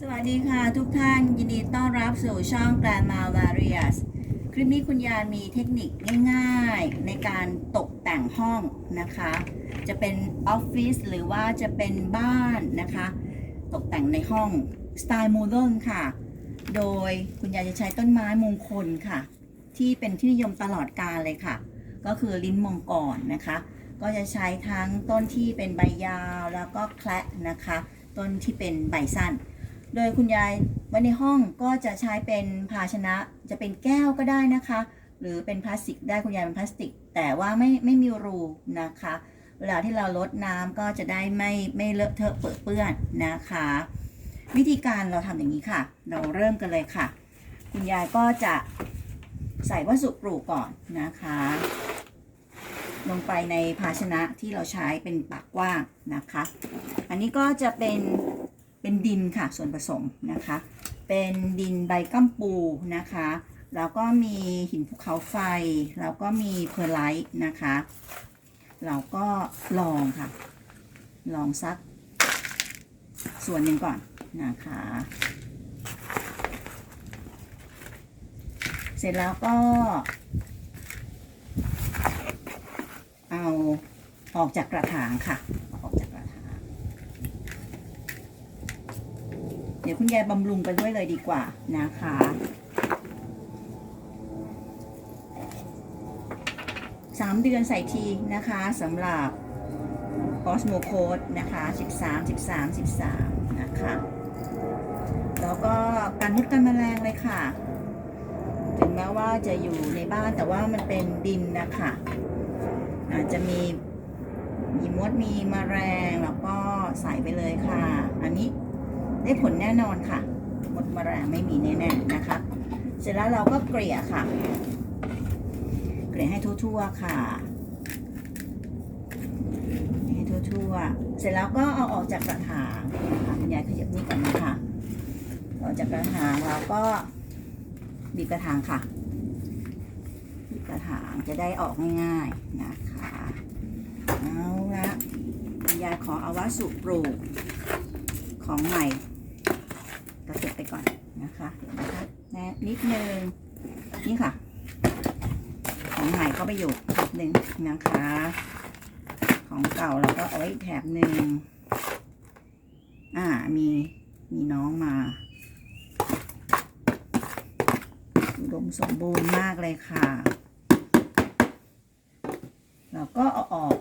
สวัสดีค่ะทุกท่านยินดีต้อนรับสู่ช่อง Grandma Various คลิปนี้คุณยายมีเทคนิคง่ายๆ ในการตกแต่งห้องนะคะ จะเป็นออฟฟิศหรือว่าจะเป็นบ้านนะคะ ตกแต่งในห้องสไตล์โมเดิร์นค่ะ โดยคุณยายจะใช้ต้นไม้มงคลค่ะ ที่เป็นที่นิยมตลอดกาลเลยค่ะ ก็คือลิ้นมงกรนะคะ ก็จะใช้ทั้งต้นที่เป็นใบยาวแล้วก็แคละนะคะ ต้นที่เป็นใบสั้น โดยคุณยายไว้ในห้องก็จะใช้เป็นภาชนะจะเป็นแก้วก็ได้นะคะ หรือเป็นพลาสติกได้คุณยายเป็นพลาสติก แต่ว่าไม่ไม่มีรูนะคะ เวลาที่เราลดน้ำก็จะได้ไม่ไม่เลอะเทอะเปื้อเปื้อนนะคะ วิธีการเราทำอย่างนี้ค่ะ เราเริ่มกันเลยค่ะ คุณยายก็จะใส่วัสดุปลูกก่อนนะคะ ลงไปในภาชนะที่เราใช้เป็นปากกว้างนะคะ อันนี้ก็จะเป็น เป็นดินค่ะส่วนผสมนะคะ เป็นดินใบกัมปูนะคะ แล้วก็มีหินภูเขาไฟ แล้วก็มีเพอร์ไลท์นะคะ เราก็ลองค่ะ ลองสัก ส่วนหนึ่งก่อนนะคะ เสร็จแล้วก็เอาออกจากกระถางค่ะเอาออกจากกระถาง เดี๋ยวคุณยายบำรุงไปด้วยเลยดีกว่านะคะสามเดือนใส่ทีนะคะสำหรับ Osmo Code นะคะ13 13 13นะคะ แล้วก็การมดกันแมลงเลยค่ะ ถึงแม้ว่าจะอยู่ในบ้านแต่ว่ามันเป็นดินนะคะอาจจะมีมีมดมีมแมลงแล้วก็ใส่ไปเลยค่ะ อันนี้ ได้ผลแน่นอนค่ะ หมดมแมลงไม่มีแน่ๆนะคะ เสร็จแล้วเราก็เกลี่ยค่ะ เกลี่ยให้ทั่วๆค่ะให้ทั่วๆ เสร็จแล้วก็เอาออกจากกระถางนะคะคุณยายขยับนี่ก่อนนะคะออกจากกระถางเราก็บีบกระถางค่ะกระถางจะได้ออกง่ายๆนะคะเอาละคุณยายขอเอาวัสดุปลูกของใหม่ กระเก็บไปก่อนนะคะเดี๋ยวนะคะแนะนิดนึงนี่ค่ะ ของใหม่ก็ไปอยู่แถบหนึ่งนะคะ ของเก่าเราก็เอาไว้แถบหนึ่งอ่ามีมีน้องมาอุดมสมบูรณ์มากเลยค่ะ เราก็เอาออก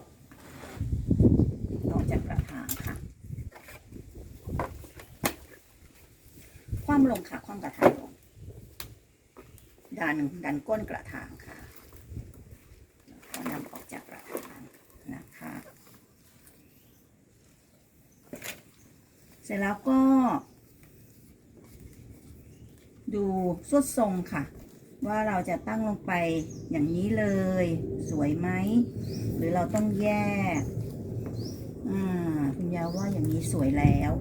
ออกจากกระถางค่ะ คว่ำ ลงค่ะคว่ำกระถางลงดันดันก้นกระถางค่ะแล้วก็นำออกจากกระถางนะคะ เสร็จแล้วก็ ดูสุดทรงค่ะ ว่าเราจะตั้งลงไปอย่างนี้เลย สวยไหม หรือเราต้องแยกอ่าคุณยาว่าอย่างนี้สวยแล้ว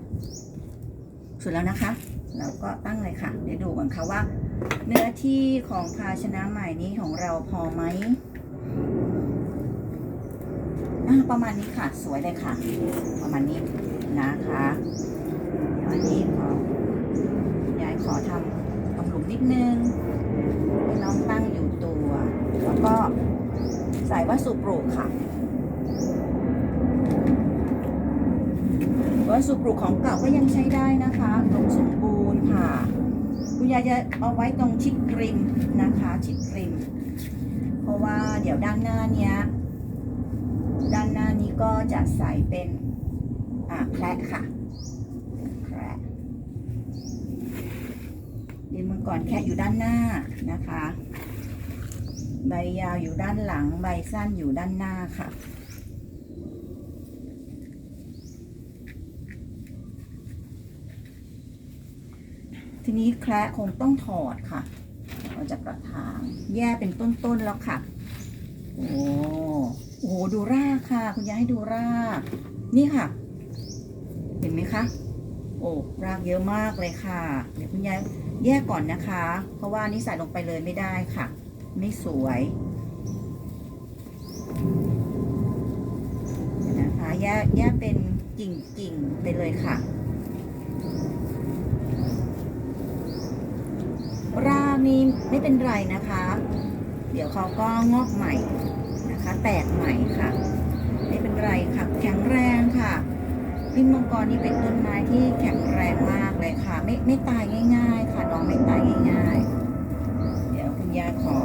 สวยแล้วนะคะ เราก็ตั้งเลยค่ะเดี๋ยวดูก่อนค่ะว่า เนื้อที่ของภาชนะใหม่นี้ของเราพอไหมอ่าประมาณนี้ค่ะสวยเลยค่ะ ประมาณนี้นะคะเดี๋ยวอันนี้ขอยายขอทำทำหลุมนิดนึงให้น้องตั้งอยู่ตัว แล้วก็ใส่วัสดุปลูกค่ะวัสดุปลูกของเก่าก็ยังใช้ได้นะคะลงสู ค่ะ คุณยายจะเอาไว้ตรงชิดริมนะคะ ชิดริม เพราะว่าเดี๋ยวด้านหน้าเนี้ย ด้านหน้านี้ก็จะใส่เป็นอ่าแคระค่ะแคระดินมังกรแค่อยู่ด้านหน้านะคะ ใบยาวอยู่ด้านหลัง ใบสั้นอยู่ด้านหน้าค่ะ ทีนี้แคระคงต้องถอดค่ะออกจากกระถาง แยกเป็นต้นๆแล้วค่ะ โอ้โหดูรากค่ะ คุณยายให้ดูราก นี่ค่ะ เห็นไหมคะ โอ้รากเยอะมากเลยค่ะ เดี๋ยวคุณยายแยกก่อนนะคะ เพราะว่านี่ใส่ลงไปเลยไม่ได้ค่ะ ไม่สวยนะคะแยกแยกเป็นกิ่งๆไปเลยค่ะ นี้ไม่เป็นไรนะคะ เดี๋ยวเขาก็งอกใหม่นะคะ แตกใหม่ค่ะ ไม่เป็นไรค่ะ แข็งแรงค่ะพิมพ์มังกรนี่เป็นต้นไม้ที่แข็งแรงมากเลยค่ะ ไม่ไม่ตายง่าย ๆ ค่ะน้องไม่ตายง่าย ๆ เดี๋ยวคุณยายขอ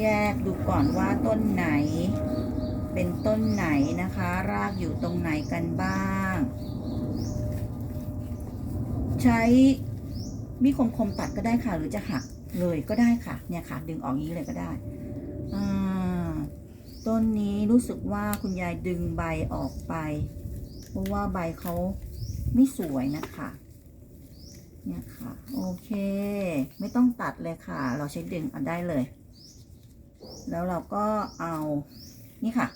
แยกดูก่อนว่าต้นไหน เป็นต้นไหนนะคะ รากอยู่ตรงไหนกันบ้าง ใช้ มีดคมๆตัดก็ได้ค่ะ หรือจะหักเลยก็ได้ค่ะ เนี่ยค่ะ ดึงออกอย่างนี้เลยก็ได้ต้นนี้รู้สึกว่าคุณยายดึงใบออกไป เพราะว่าใบเขาไม่สวยนะคะเนี่ยค่ะ โอเค ไม่ต้องตัดเลยค่ะ เราใช้ดึงเอาได้เลย แล้วเราก็เอานี่ค่ะ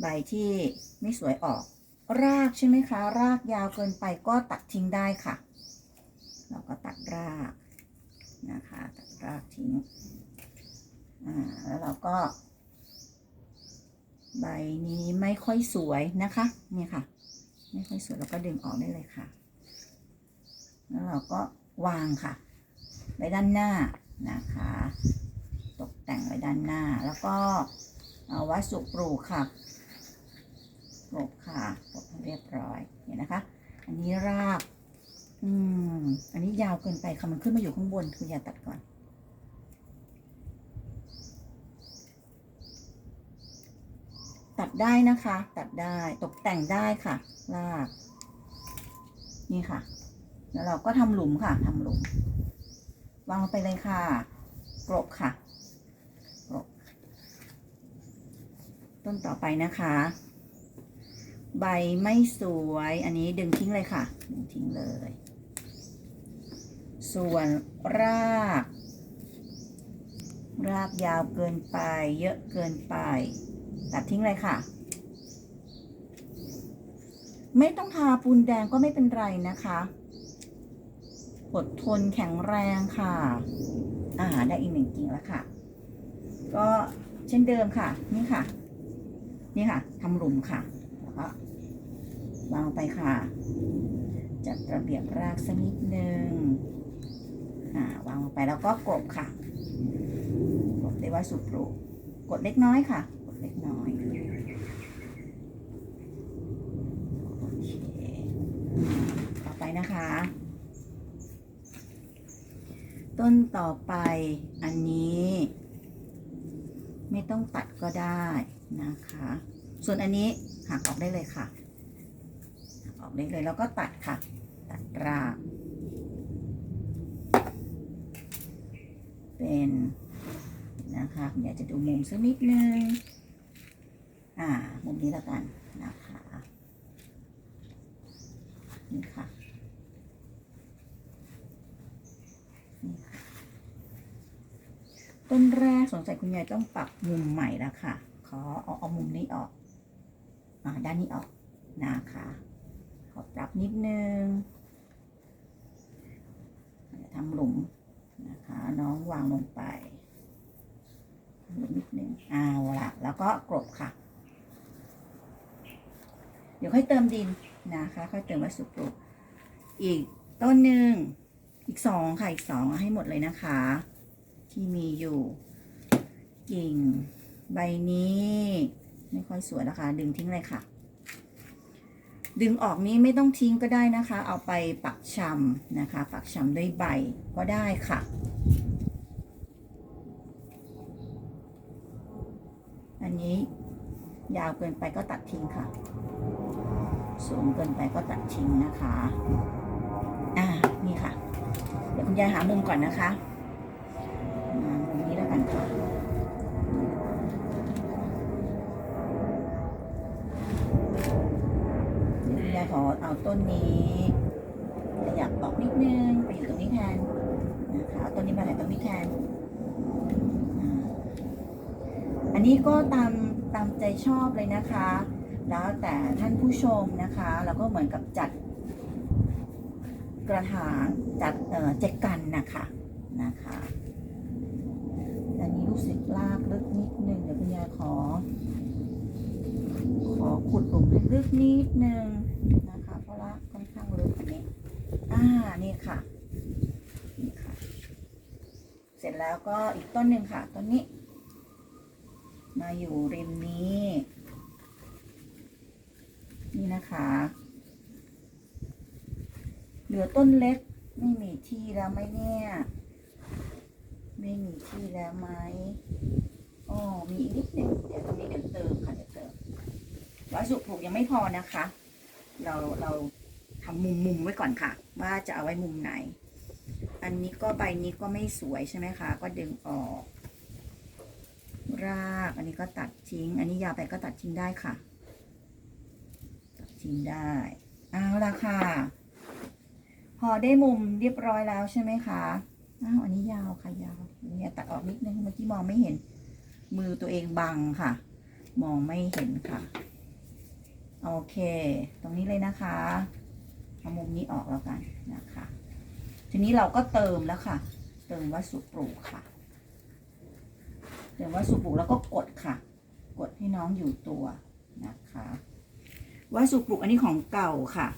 ใบที่ไม่สวยออก รากใช่ไหมคะ รากยาวเกินไปก็ตัดทิ้งได้ค่ะ เราก็ตัดรากนะคะ ตัดรากทิ้งอ่าแล้วเราก็ ใบนี้ไม่ค่อยสวยนะคะเนี่ยค่ะ ไม่ค่อยสวยเราก็ดึงออกได้เลยค่ะ แล้วเราก็วางค่ะไว้ด้านหน้านะคะ ตกแต่งไว้ด้านหน้าแล้วก็เอาวัสดุปลูกค่ะปลูกค่ะปลูกให้เรียบร้อยเห็นนะคะ อันนี้ราก อืม อันนี้ยาวเกินไปค่ะมันขึ้นมาอยู่ข้างบนคุณอย่าตัดก่อน ตัดได้นะคะ ตัดได้ตกแต่งได้ค่ะราก นี่ค่ะ แล้วเราก็ทำหลุมค่ะทำหลุม วางลงไปเลยค่ะกรบค่ะกรบต้นต่อไปนะคะ ใบไม่สวย อันนี้ดึงทิ้งเลยค่ะ ดึงทิ้งเลย ส่วนราก รากยาวเกินไป เยอะเกินไป ตัดทิ้งเลยค่ะ ไม่ต้องทาปูนแดงก็ไม่เป็นไรนะคะอดทนแข็งแรงค่ะ อ่า ได้อีกหนึ่งกิ่งแล้วค่ะ ก็เช่นเดิมค่ะ นี่ค่ะ นี่ค่ะทำหลุมค่ะ แล้วก็วางไปค่ะ จัดระเบียบรากสักนิดนึง อ่าวางลงไปแล้วก็กบค่ะกบได้ว่าสุปลูกกดเล็กน้อยค่ะ กดเล็กน้อยโอเคต่อไปนะคะ ต้นต่อไปอันนี้ ไม่ต้องตัดก็ได้นะคะ ส่วนอันนี้หักออกได้เลยค่ะหักออกได้เลยแล้วก็ตัดค่ะ ตัดราก เป็นนะคะเดี๋ยวจะดูมุมสักนิดนึง อ่า มุมนี้แล้วกันนะคะ นี่ค่ะนี่ค่ะ ต้นแรกสงสัยคุณยายต้องปรับมุมใหม่แล้วค่ะ ขอเอาเอามุมนี้ออก อ่า ด้านนี้ออกนะคะ ขอปรับนิดนึงทำหลุม น้องวางลงไปนิดนึงเอาละแล้วก็กลบค่ะ เดี๋ยวค่อยเติมดินนะคะ ค่อยเติมวัสดุปลูกอีกต้นหนึ่งอีกสองค่ะ อีกสองให้หมดเลยนะคะ ที่มีอยู่ กิ่ง ใบนี้ ไม่ค่อยสวยแล้วค่ะดึงทิ้งเลยค่ะ ดึงออกนี้ไม่ต้องทิ้งก็ได้นะคะ เอาไปปักชำนะคะ ปักชำด้วยใบก็ได้ค่ะ อันนี้ยาวเกินไปก็ตัดทิ้งค่ะ สูงเกินไปก็ตัดทิ้งนะคะ อ่า นี่ค่ะ เดี๋ยวคุณยายหามุมก่อนนะคะอ่ามุมนี้แล้วกันค่ะ ขอเอาต้นนี้ขยับออกนิดนึงไปอยู่ตรงนี้แทนนะคะเอาต้นนี้มาไหนตรงนี้แทนอันนี้ก็ตามตามใจชอบเลยนะคะ แล้วแต่ท่านผู้ชมนะคะแล้วก็เหมือนกับจัดกระถางจัดเอ่อจกันนะคะนะคะอันนี้รู้สึกลากลึกนิดนึงเดี๋ยวคุณยายขอ ขอขุดหลุมให้ลึกนิดนึง ค่อนข้างลึกอันนี้ อ่า นี่ค่ะ นี่ค่ะ เสร็จแล้วก็อีกต้นหนึ่งค่ะ ต้นนี้ มาอยู่ริมนี้ นี่นะคะ เหลือต้นเล็ก ไม่มีที่แล้วไหมเนี่ย ไม่มีที่แล้วไหมอ๋อมีอีกนิดนึงเดี๋ยวตรงนี้เดี๋ยวเติมค่ะเดี๋ยวเติมวัสดุปลูกยังไม่พอนะคะ เราเรา ทำมุมมุมไว้ก่อนค่ะ ว่าจะเอาไว้มุมไหน อันนี้ก็ใบนี้ก็ไม่สวยใช่ไหมคะ ก็ดึงออก รากอันนี้ก็ตัดทิ้ง อันนี้ยาวไปก็ตัดทิ้งได้ค่ะ ตัดทิ้งได้เอาละค่ะ พอได้มุมเรียบร้อยแล้วใช่ไหมคะอ้าวอันนี้ยาวค่ะยาวเนี่ยตัดออกนิดนึงเมื่อกี้มองไม่เห็น มือตัวเองบังค่ะ มองไม่เห็นค่ะ โอเค ตรงนี้เลยนะคะ เอามุมนี้ออกแล้วกันนะคะ ทีนี้เราก็เติมแล้วค่ะ เติมวัสดุปลูกค่ะ เติมวัสดุปลูกแล้วก็กดค่ะ กดให้น้องอยู่ตัวนะคะวัสดุปลูกอันนี้ของเก่าค่ะ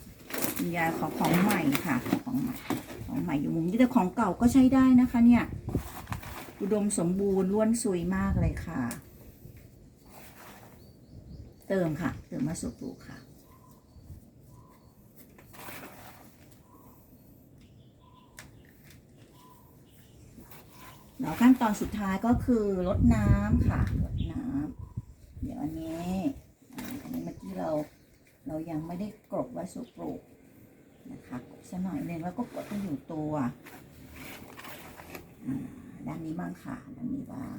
คุณยายขอของใหม่ค่ะของใหม่ของใหม่อยู่มุมนี้แต่ของเก่าก็ใช้ได้นะคะเนี่ยอุดมสมบูรณ์ล้วนซุยมากเลยค่ะ เติมค่ะ เติมวัสดุปลูกค่ะ แล้วขั้นตอนสุดท้ายก็คือลดน้ำค่ะลดน้ำเดี๋ยวอันนี้อันนี้เมื่อกี้เราเรายังไม่ได้กรบวัสดุปลูกนะคะกรบสักหน่อยหนึ่งแล้วก็กดให้อยู่ตัวอ่าด้านนี้บ้างค่ะด้านนี้บ้าง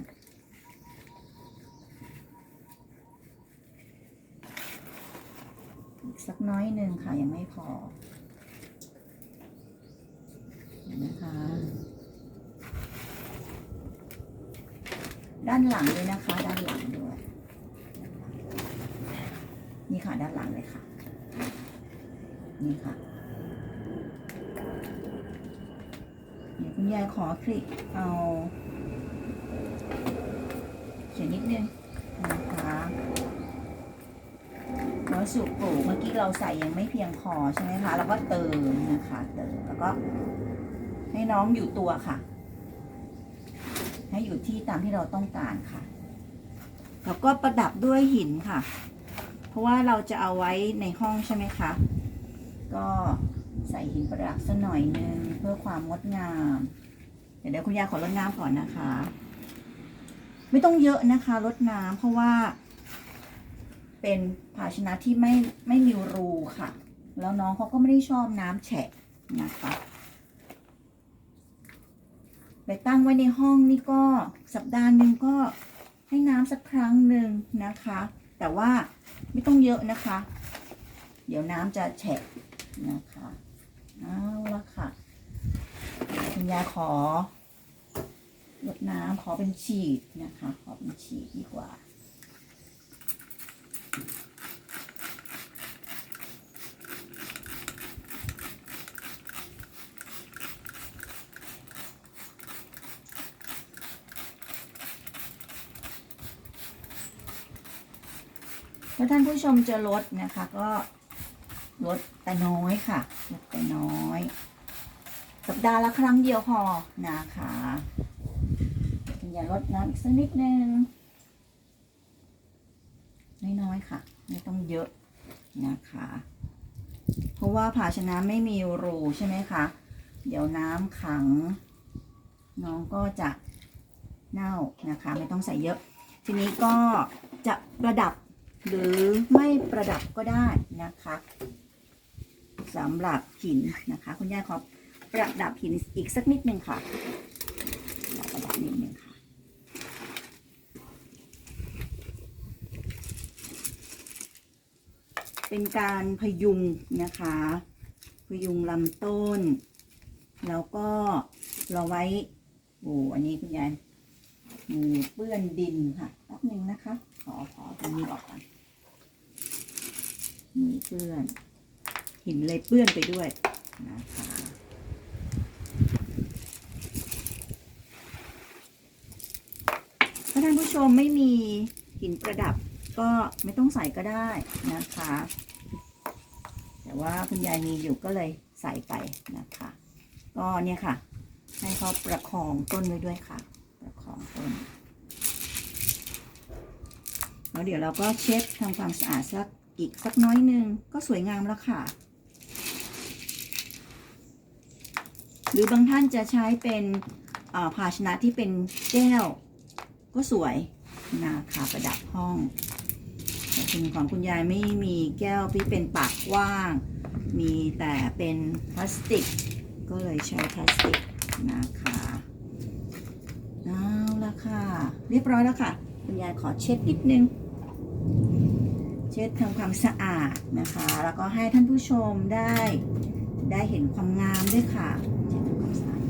อีกสักน้อยหนึ่งค่ะยังไม่พอเห็นนะคะ ด้านหลังด้วยนะคะ ด้านหลังด้วย นี่ค่ะด้านหลังเลยค่ะ นี่ค่ะเดี๋ยวคุณยายขอคลิกเอาเขียนนิดนึงนะคะวัสดุปลูกเมื่อกี้เราใส่ยังไม่เพียงพอใช่ไหมคะเราก็เติมนะคะ เติมแล้วก็ให้น้องอยู่ตัวค่ะ ให้อยู่ที่ตามที่เราต้องการค่ะ แล้วก็ประดับด้วยหินค่ะ เพราะว่าเราจะเอาไว้ในห้องใช่ไหมคะ ก็ใส่หินประดับสักหน่อยนึงเพื่อความงดงาม เดี๋ยวคุณยายขอรดน้ำก่อนนะคะ ไม่ต้องเยอะนะคะรดน้ำเพราะว่า เป็นภาชนะที่ไม่ไม่มีรูค่ะ แล้วน้องเขาก็ไม่ได้ชอบน้ำแฉะนะคะ ไปตั้งไว้ในห้องนี่ก็สัปดาห์หนึ่งก็ให้น้ำสักครั้งหนึ่งนะคะ แต่ว่าไม่ต้องเยอะนะคะ เดี๋ยวน้ำจะแฉะนะคะเอาละค่ะคุณยายขอลดน้ำขอเป็นฉีดนะคะ ขอเป็นฉีดดีกว่า ถ้าท่านผู้ชมจะลดนะคะ ก็ลดแต่น้อยค่ะลดแต่น้อย สัปดาห์ละครั้งเดียวพอนะคะอย่าลดน้ำอีกสักนิดนึงน้อยๆค่ะ ไม่ต้องเยอะนะคะ เพราะว่าภาชนะไม่มีรูใช่ไหมคะ เดี๋ยวน้ำขัง น้องก็จะเน่านะคะ ไม่ต้องใส่เยอะ ทีนี้ก็จะประดับ หรือไม่ประดับก็ได้นะคะสำหรับหินนะคะ คุณยายขอประดับหินอีกสักนิดนึงค่ะประดับนิดนึงค่ะ เป็นการพยุงนะคะ พยุงลำต้น แล้วก็เราไว้โอ้อันนี้คุณยายมือเปื้อนดินค่ะแป๊บหนึ่งนะคะ ขอขอตรงนี้ออกก่อน มือเปื้อน หินเลยเปื้อนไปด้วยนะคะถ้าท่านผู้ชมไม่มีหินประดับก็ไม่ต้องใส่ก็ได้นะคะ แต่ว่าคุณยายมีอยู่ก็เลยใส่ไปนะคะ ก็เนี่ยค่ะ ให้เขาประคองต้นไว้ด้วยค่ะ ประคองต้นแล้วเดี๋ยวเราก็เช็ดทำความสะอาดสัก อีกสักน้อยหนึ่งก็สวยงามแล้วค่ะ หรือบางท่านจะใช้เป็นภาชนะที่เป็นแก้ว ก็สวยนะคะประดับห้องแต่คุณของคุณยายไม่มีแก้วที่เป็นปากกว้าง มีแต่เป็นพลาสติก ก็เลยใช้พลาสติกนะคะเอาละค่ะ เรียบร้อยแล้วค่ะ คุณยายขอเช็ดนิดนึง เช็ดทำความสะอาดนะคะ แล้วก็ให้ท่านผู้ชมได้ได้เห็นความงามด้วยค่ะเช็ดทำความสะอาด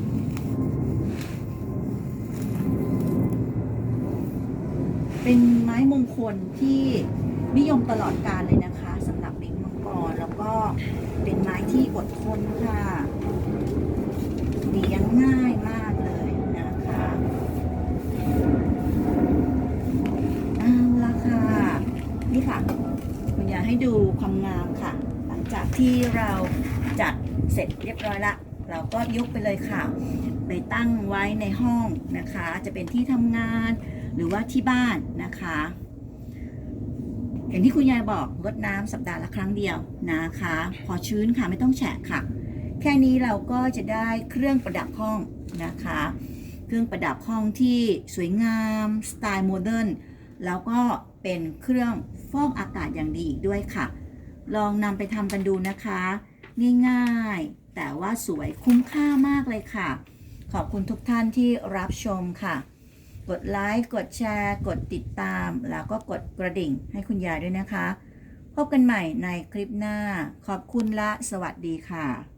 เป็นไม้มงคลที่นิยมตลอดกาลเลยนะคะสำหรับลิงมังกรแล้วก็เป็นไม้ที่อดทนค่ะเลี้ยงง่ายมากเลยนะคะเอาละค่ะ นี่ค่ะ คุณอยากให้ดูความงามค่ะ หลัง จากที่เราจัดเสร็จเรียบร้อยละ เราก็ยกไปเลยค่ะ ไปตั้งไว้ในห้องนะคะ จะเป็นที่ทำงานหรือว่าที่บ้านนะคะ อย่างที่คุณยายบอกรดน้ำสัปดาห์ละครั้งเดียวนะคะ พอชื้นค่ะไม่ต้องแฉะค่ะ แค่นี้เราก็จะได้เครื่องประดับห้องนะคะ เครื่องประดับห้องที่สวยงามสไตล์โมเดิร์นแล้วก็เป็นเครื่องฟอกอากาศอย่างดีอีกด้วยค่ะ ลองนำไปทำกันดูนะคะ ง่ายๆ แต่ว่าสวยคุ้มค่ามากเลยค่ะ ขอบคุณทุกท่านที่รับชมค่ะ กดไลค์ กดแชร์ กดติดตาม แล้วก็กดกระดิ่งให้คุณยายด้วยนะคะ พบกันใหม่ในคลิปหน้า ขอบคุณและสวัสดีค่ะ